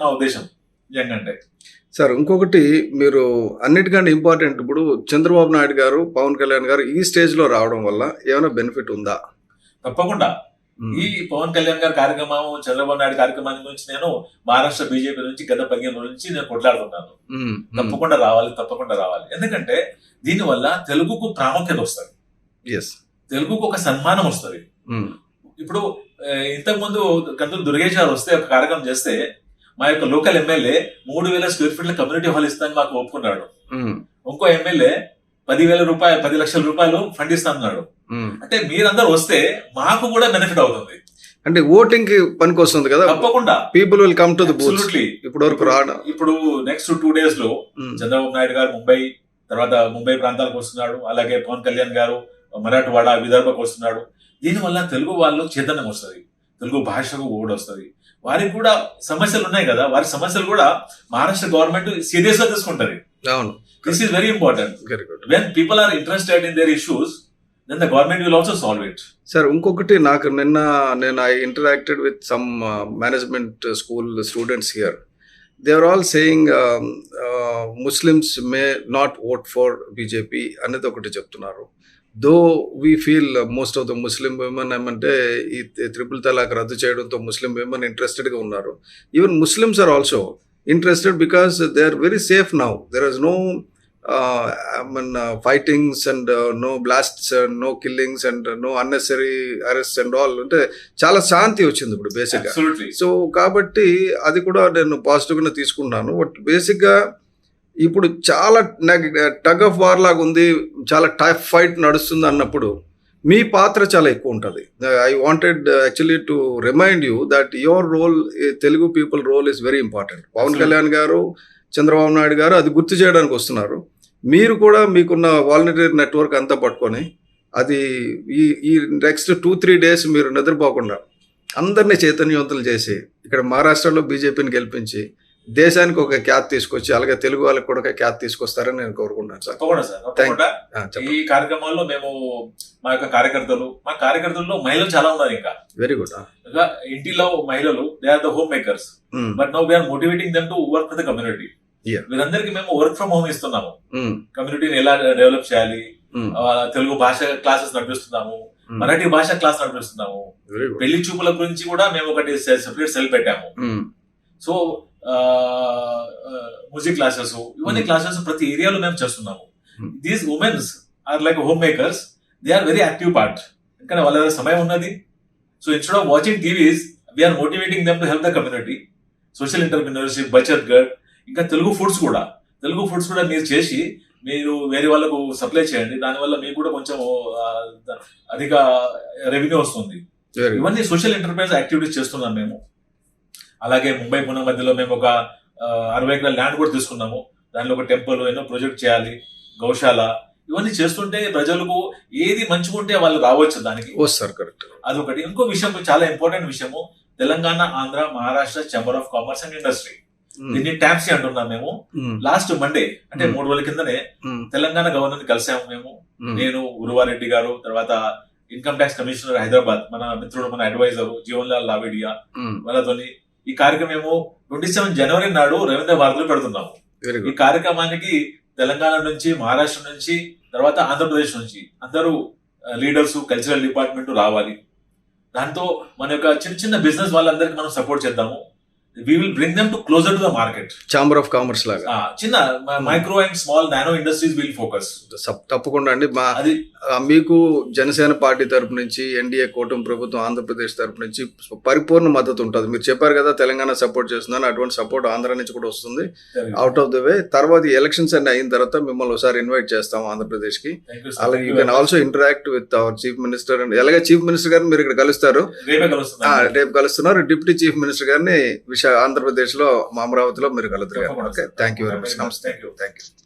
నా ఉద్దేశం. యంగ్ అంటే. సార్ ఇంకొకటి మీరు అన్నిటికంటే ఇంపార్టెంట్ ఇప్పుడు చంద్రబాబు నాయుడు గారు పవన్ కళ్యాణ్ గారు ఈ స్టేజ్లో రావడం వల్ల ఏమైనా బెనిఫిట్ ఉందా? తప్పకుండా. ఈ పవన్ కళ్యాణ్ గారి కార్యక్రమం చంద్రబాబు నాయుడు కార్యక్రమాన్ని గురించి నేను మహారాష్ట్ర బీజేపీ నుంచి గత పదిహేను రోజుల నుంచి నేను కొట్లాడుతున్నాను. తప్పకుండా రావాలి తప్పకుండా రావాలి. ఎందుకంటే దీనివల్ల తెలుగుకు ప్రాముఖ్యత వస్తుంది. ఎస్ తెలుగుకు ఒక సన్మానం వస్తుంది. ఇప్పుడు ఇంతకుముందు కందులు దుర్గేష్ గారు వస్తే ఒక కార్యక్రమం చేస్తే మా యొక్క లోకల్ ఎమ్మెల్యే మూడు వేల స్క్వేర్ ఫీట్ల కమ్యూనిటీ హాల్ ఇస్తానని మాకు ఒప్పుకున్నాడు. ఇంకో ఎమ్మెల్యే పదివేల రూపాయలు పది లక్షల రూపాయలు ఫండ్ ఇస్తానన్నాడు. అంటే మీరందరూ వస్తే మాకు కూడా బెనిఫిట్ అవుతుంది. అంటే ఓటింగ్కి పనికి వస్తుంది కదా? తప్పకుండా. People will come to the booth Absolutely. ఇప్పటి వరకు రావడం ఇప్పుడు నెక్స్ట్ టూ డేస్లో. చంద్రబాబు నాయుడు గారు ముంబై తర్వాత ముంబై ప్రాంతాలకు వస్తున్నాడు అలాగే పవన్ కళ్యాణ్ గారు మరాఠవాడ విదర్భకు వస్తున్నాడు. దీనివల్ల తెలుగు వాళ్ళు చైతన్యం వస్తుంది. తెలుగు భాషకు ఓడి వస్తుంది వారికి కూడా సమస్యలు ఉన్నాయి కదా వారి సమస్యలు కూడా మహారాష్ట్ర గవర్నమెంట్ సీరియస్గా తీసుకుంటది. అవును. This is very important very good when people are interested in their issues then the government will also solve it sir ఇంకొకటి నాకు నిన్న నేను I interacted with some management school students here they are all saying Muslims may not vote for BJP అనేది ఒకటి చెప్తున్నారు. Though we feel most of the Muslim women ఏమంటే ఈ triple తలాక్ రద్దు చేయడంతో ముస్లిం విమెన్ ఇంట్రెస్టెడ్గా ఉన్నారు. Even Muslims are also interested because they are very safe now there is no fightings and no blasts and no killings and no unnecessary arrest and all అంటే చాలా శాంతి వచ్చింది ఇప్పుడు బేసిక్గా సో కాబట్టి అది కూడా నేను పాజిటివ్గానే తీసుకుంటాను బట్ బేసిక్గా ఇప్పుడు చాలా టగ్ ఆఫ్ వార్ లాగా ఉంది చాలా టఫ్ ఫైట్ నడుస్తుంది అన్నప్పుడు మీ పాత్ర చాలా ఎక్కువ ఉంటుంది. I wanted actually to remind you that your role Telugu people role is very important Pawan. Kalyan garu Chandrababu Naidu గారు అది గుర్తు చేయడానికి వస్తున్నారు. మీరు కూడా మీకున్న వాలంటీర్ నెట్వర్క్ అంతా పట్టుకొని అది ఈ ఈ నెక్స్ట్ టూ త్రీ డేస్ మీరు నిద్రపోకుండా అందరినీ చైతన్యవంతులు చేసి ఇక్కడ మహారాష్ట్రలో బీజేపీని గెలిపించి దేశానికి ఒక ఖ్యాతి తీసుకొచ్చి అలాగే తెలుగు వాళ్ళకి కూడా ఒక ఖ్యాతి తీసుకొస్తారని నేను కోరుకుంటున్నాను సార్. ఈ కార్యక్రమాల్లో మేము మా యొక్క కార్యకర్తలు మా కార్యకర్తల్లో మహిళలు చాలా ఉన్నారు ఇంకా. వెరీ గుడ్ ఇంటిలో మహిళలు they are the home makers but no we're motivating them to work with the community. వీరందరికీ మేము వర్క్ ఫ్రమ్ హోమ్ ఇస్తున్నాము. కమ్యూనిటీని ఎలా డెవలప్ చేయాలి? ఆ, తెలుగు భాష క్లాసెస్ నడిపిస్తున్నాము. మరాఠీ భాష క్లాస్ నడిపిస్తున్నాము. పెళ్ళి చూపుల గురించి కూడా మేము ఒకటి సెపరేట్ సెల్ పెట్టాము. సో మ్యూజిక్ క్లాసెస్ ఇవన్నీ. క్లాసెస్ ప్రతి ఏరియాలో మేము చేస్తున్నాము. These womens are like home makers they are very active part ఎందుకంటే వాళ్ళ దగ్గర సమయం ఉన్నది. So instead of watching TVs we're motivating them to help the community social entrepreneurship Bachat గడ్ ఇంకా తెలుగు ఫుడ్స్ కూడా. తెలుగు ఫుడ్స్ కూడా మీరు చేసి మీరు వేరే వాళ్ళకు సప్లై చేయండి. దానివల్ల మీకు కూడా కొంచెం అధిక రెవెన్యూ వస్తుంది. ఇవన్నీ సోషల్ ఎంటర్ప్రైజ్ యాక్టివిటీస్ చేస్తున్నాం మేము. అలాగే ముంబై పుणे మధ్యలో మేము ఒక అరవై ఎకరాల ల్యాండ్ కూడా తీసుకున్నాము. దానిలో ఒక టెంపుల్ ఎన్నో ప్రొజెక్ట్ చేయాలి గౌశాల ఇవన్నీ చేస్తుంటే ప్రజలకు ఏది మంచిగా ఉంటే వాళ్ళు రావచ్చు దానికి. వస్తారు కరెక్ట్ అదొకటి. ఇంకో విషయం చాలా ఇంపార్టెంట్ విషయము Telangana Andhra Maharashtra chamber of commerce and industry దీన్ని ట్యాప్సీ అంటున్నాం మేము. లాస్ట్ మండే అంటే Hmm. మూడు రోజుల కిందనే తెలంగాణ గవర్నర్ కలిసాము మేము. నేను గురువారెడ్డి గారు తర్వాత ఇన్కమ్ ట్యాక్స్ కమిషనర్ హైదరాబాద్ మన మిత్రుడు మన అడ్వైజర్ జీవన్ లాల్ లావిడియా వాళ్ళతోని ఈ కార్యక్రమం ట్వంటీ సెవెన్ జనవరి నాడు రవీంద్ర భారతిలో పెడుతున్నాము. ఈ కార్యక్రమానికి తెలంగాణ నుంచి మహారాష్ట్ర నుంచి తర్వాత ఆంధ్రప్రదేశ్ నుంచి అందరూ లీడర్స్ కల్చరల్ డిపార్ట్మెంట్ రావాలి. దాంతో మన యొక్క చిన్న చిన్న బిజినెస్ వాళ్ళందరికీ మనం సపోర్ట్ చేద్దాము. We will bring them to closer to the market chamber of commerce లాగా. చిన్న micro and small nano industries will focus తప్పకుండా అండి. మా అది మీకు జనసేన పార్టీ తరపు నుంచి ఎన్డీఏ కూటమి ప్రభుత్వం ఆంధ్రప్రదేశ్ తరపు నుంచి పరిపూర్ణ మద్దతు ఉంటుంది. మీరు చెప్పారు కదా తెలంగాణ సపోర్ట్ చేస్తుందని అటువంటి సపోర్ట్ ఆంధ్ర నుంచి కూడా వస్తుంది. అవుట్ ఆఫ్ ద వే తర్వాత ఈ ఎలక్షన్స్ అన్ని అయిన తర్వాత మిమ్మల్ని ఒకసారి ఇన్వైట్ చేస్తాం ఆంధ్రప్రదేశ్కి అలాగే you can also interact with our chief minister and ఎలాగే చీఫ్ మినిస్టర్ గారిని మీరు ఇక్కడ కలుస్తారు? రేపే కలుస్తున్నారు. డిప్యూటీ చీఫ్ మినిస్టర్ గారిని విశా ఆంధ్రప్రదేశ్లో మా అమరావతిలో మీరు తప్పకుండా okay. Thank you very much. నమస్తే థ్యాంక్ యూ